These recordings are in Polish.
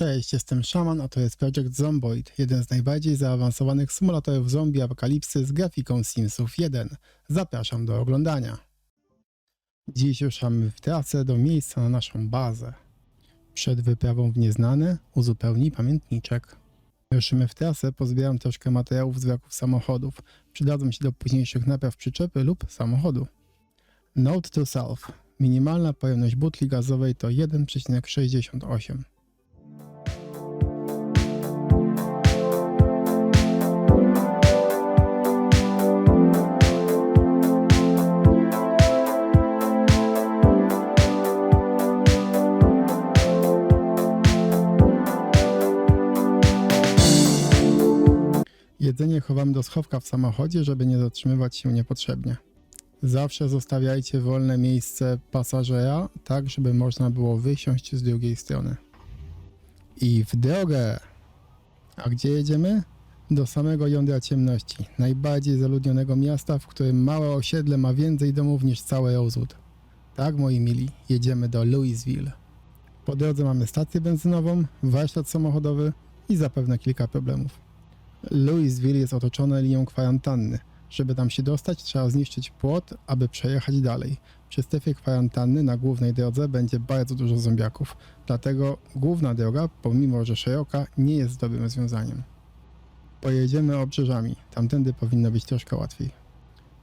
Cześć, jestem Shaman, a to jest Project Zomboid, jeden z najbardziej zaawansowanych symulatorów zombie apokalipsy z grafiką Simsów 1. Zapraszam do oglądania. Dziś ruszamy w trasę do miejsca na naszą bazę. Przed wyprawą w nieznane uzupełnij pamiętniczek. Ruszymy w trasę, pozbieram troszkę materiałów z wraków samochodów. Przydadzą się do późniejszych napraw przyczepy lub samochodu. Note to self. Minimalna pojemność butli gazowej to 1,68. Jedzenie chowam do schowka w samochodzie, żeby nie zatrzymywać się niepotrzebnie. Zawsze zostawiajcie wolne miejsce pasażera, tak żeby można było wysiąść z drugiej strony. I w drogę! A gdzie jedziemy? Do samego jądra ciemności, najbardziej zaludnionego miasta, w którym małe osiedle ma więcej domów niż całe Rosewood. Tak, moi mili, jedziemy do Louisville. Po drodze mamy stację benzynową, warsztat samochodowy i zapewne kilka problemów. Louisville jest otoczone linią kwarantanny. Żeby tam się dostać, trzeba zniszczyć płot, aby przejechać dalej. Przy strefie kwarantanny na głównej drodze będzie bardzo dużo zombiaków, dlatego główna droga, pomimo że szeroka, nie jest dobrym rozwiązaniem. Pojedziemy obrzeżami, tamtędy powinno być troszkę łatwiej.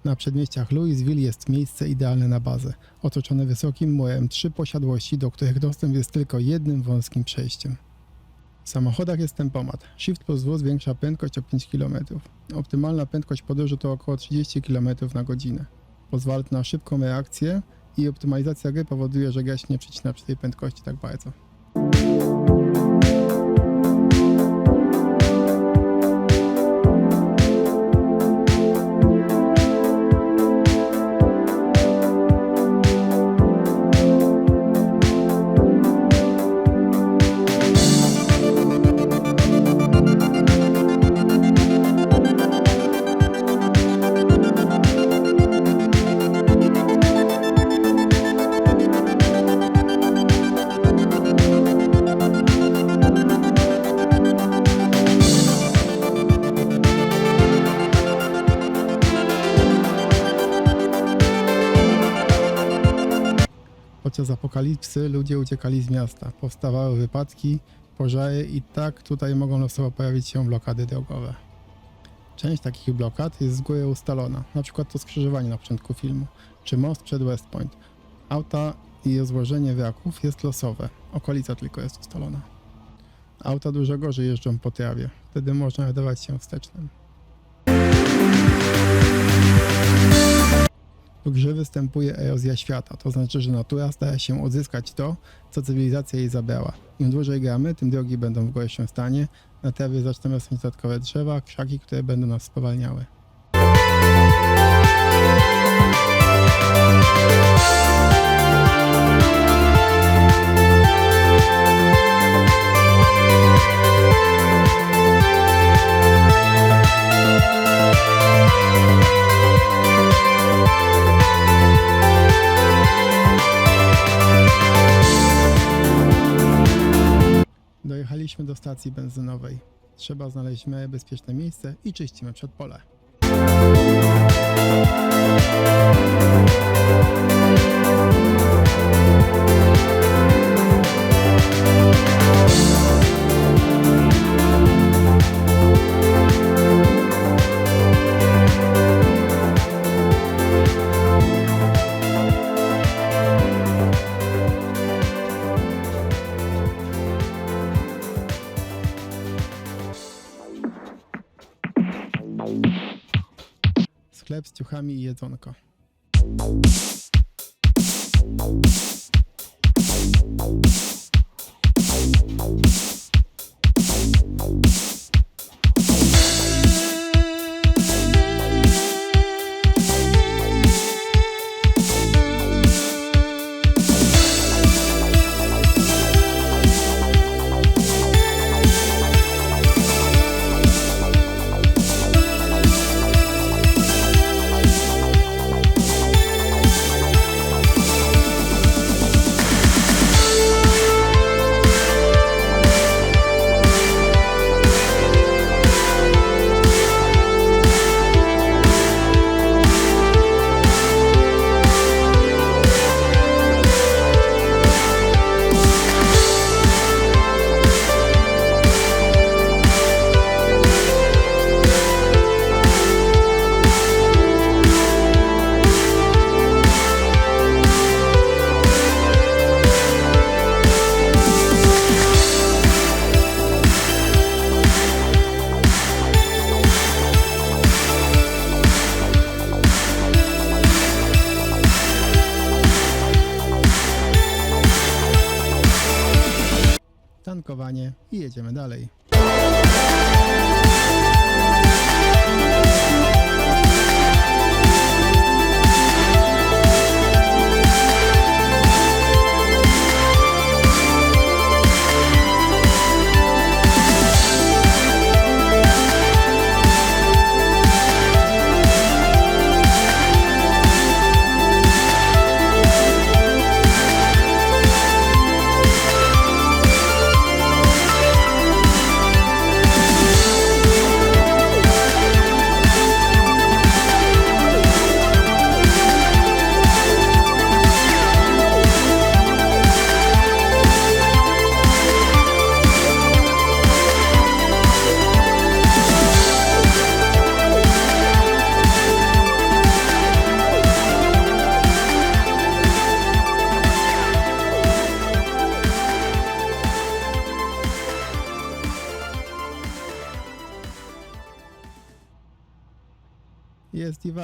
Na przedmieściach Louisville jest miejsce idealne na bazę, otoczone wysokim murem trzy posiadłości, do których dostęp jest tylko jednym wąskim przejściem. W samochodach jest tempomat. Shift plus W zwiększa prędkość o 5 km. Optymalna prędkość podróży to około 30 km na godzinę. Pozwala na szybką reakcję i optymalizacja gry powoduje, że gra nie przycina przy tej prędkości tak bardzo. Podczas apokalipsy ludzie uciekali z miasta. Powstawały wypadki, pożary i tak tutaj mogą losowo pojawić się blokady drogowe. Część takich blokad jest z góry ustalona, na przykład to skrzyżowanie na początku filmu, czy most przed West Point. Auta i rozłożenie wraków jest losowe, okolica tylko jest ustalona. Auta dużo gorzej jeżdżą po trawie, wtedy można ratować się wstecznym. Grze występuje erozja świata, to znaczy, że natura stara się odzyskać to, co cywilizacja jej zabrała. Im dłużej gramy, tym drogi będą w gorszym stanie, na trawie zaczną rosnąć dodatkowe drzewa, krzaki, które będą nas spowalniały. Stacji benzynowej. Trzeba znaleźć w bezpieczne miejsce i czyścimy przed pole. Ciuchami i jedzonko. Jedziemy dalej.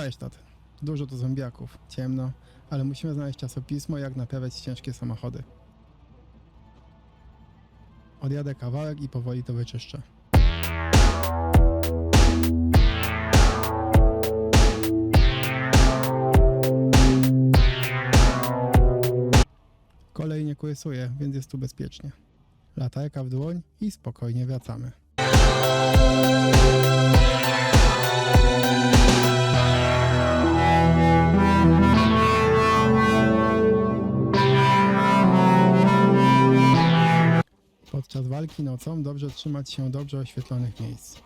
Warsztat. Dużo tu zombiaków, ciemno, ale musimy znaleźć czasopismo, jak naprawiać ciężkie samochody. Odjadę kawałek i powoli to wyczyszczę. Kolej nie kłysuje, więc jest tu bezpiecznie. Latarka w dłoń i spokojnie wracamy. Podczas walki nocą dobrze trzymać się dobrze oświetlonych miejsc.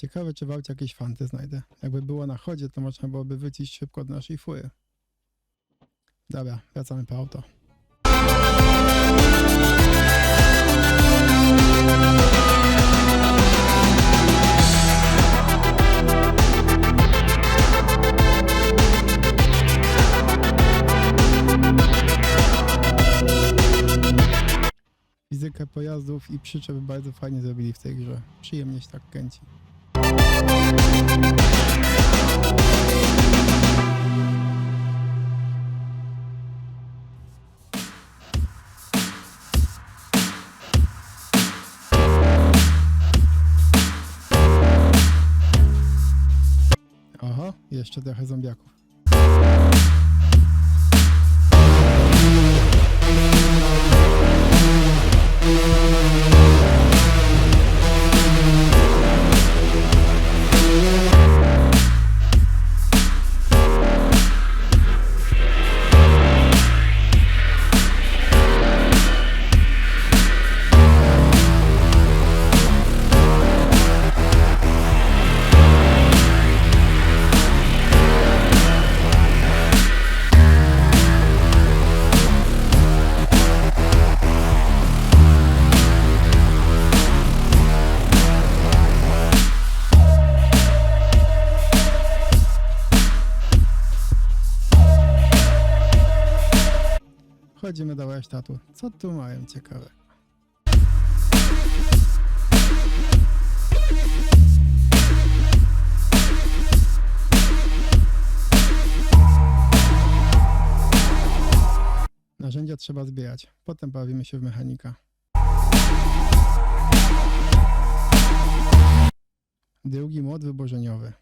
Ciekawe, czy w aucie jakieś fanty znajdę. Jakby było na chodzie, to można byłoby wyciść szybko od naszej fury. Dobra, wracamy po auto. Fizykę pojazdów i przyczep bardzo fajnie zrobili w tej grze. Przyjemnie się tak kręci. Oho, jeszcze trochę zombiaków. Wchodzimy do warsztatu. Co tu mają ciekawe? Narzędzia trzeba zbierać. Potem bawimy się w mechanika. Drugi mod wyborzeniowy.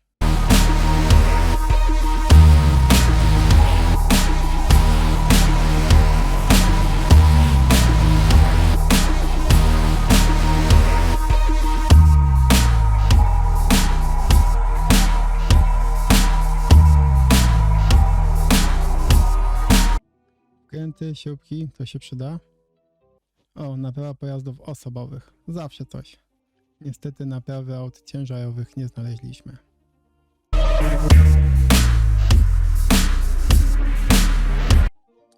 Kręty, śrubki, to się przyda. O, naprawa pojazdów osobowych. Zawsze coś. Niestety naprawy aut ciężarowych nie znaleźliśmy.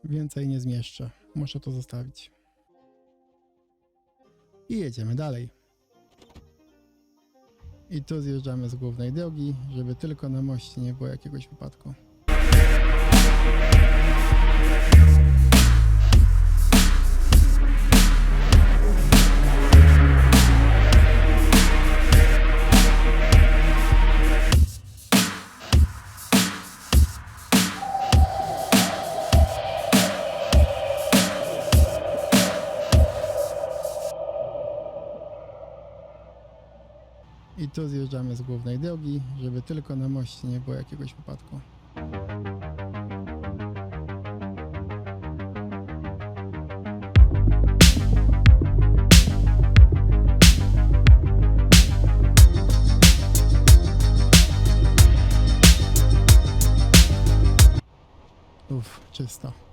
Więcej nie zmieszczę. Muszę to zostawić. I jedziemy dalej. I tu zjeżdżamy z głównej drogi, żeby tylko na moście nie było jakiegoś wypadku. Tu zjeżdżamy z głównej drogi, żeby tylko na moście nie było jakiegoś wypadku. Uff, czysto.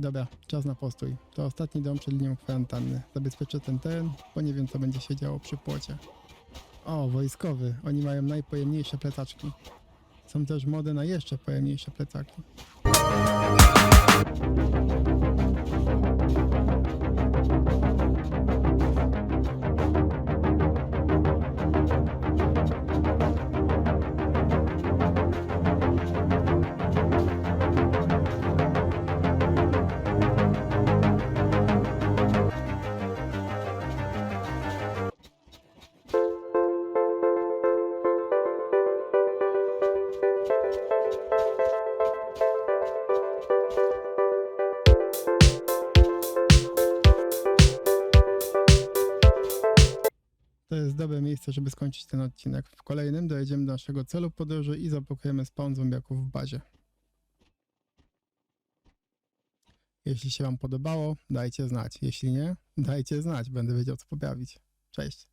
Dobra, czas na postój. To ostatni dom przed linią kwarantanny. Zabezpieczę ten teren, bo nie wiem co będzie się działo przy płocie. O, wojskowy. Oni mają najpojemniejsze plecaczki. Są też mody na jeszcze pojemniejsze plecaki. Miejsce, żeby skończyć ten odcinek. W kolejnym dojedziemy do naszego celu podróży i zablokujemy spawn zombiaków w bazie. Jeśli się Wam podobało, dajcie znać. Jeśli nie, dajcie znać. Będę wiedział, co poprawić. Cześć.